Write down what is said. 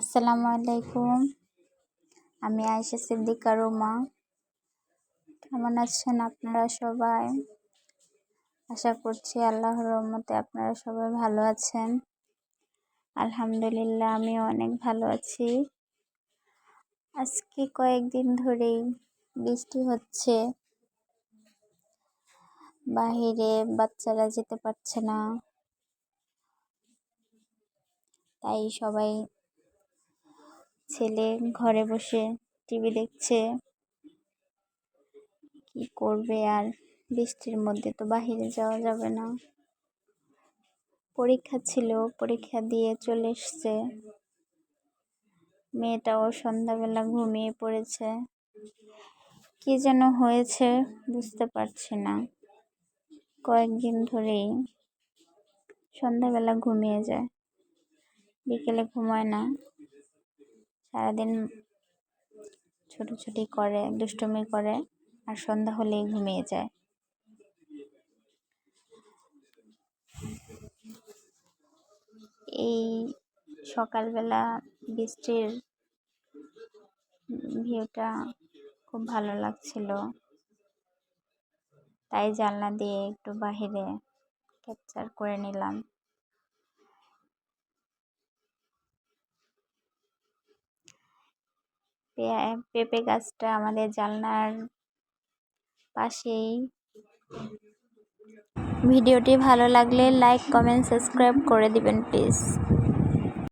আসসালামু আলাইকুম। আমি আয়েশা সিদ্দিকা রোমা কেমন আছেন আপনারা সবাই? আশা করছি আল্লাহর রহমতে আপনারা সবাই ভালো আছেন। আলহামদুলিল্লাহ আমি অনেক ভালো আছি। আজকে কয়েকদিন ধরেই বৃষ্টি হচ্ছে। বাহিরে বাচ্চারা যেতে পারছে না। তাই সবাই ছেলে ঘরে বসে টিভি দেখছে। কি করবে আর? বৃষ্টির মধ্যে তো বাহিরে যাওয়া যাবে না। পরীক্ষা ছিল, পরীক্ষা দিয়ে চলে এসছে। মেয়েটাও সন্ধ্যাবেলা ঘুমিয়ে পড়েছে। কি যেন হয়েছে বুঝতে পারছি না। কয়েকদিন ধরেই সন্ধ্যাবেলা ঘুমিয়ে যায়। বিকেলে ঘুমায় না। সারাদিন ছুটোছুটি করে, দুষ্টুমি করে আর সন্ধ্যা হলেই ঘুমিয়ে যায়। এই সকালবেলা বৃষ্টির ভিউটা খুব ভালো লাগছিল। তাই জানলা দিয়ে একটু বাহিরে ক্যাপচার করে নিলাম। পেঁপে গাছটা আমাদের জালনার পাশেই। ভিডিওটি ভালো লাগলে লাইক কমেন্ট সাবস্ক্রাইব করে দিবেন প্লিজ।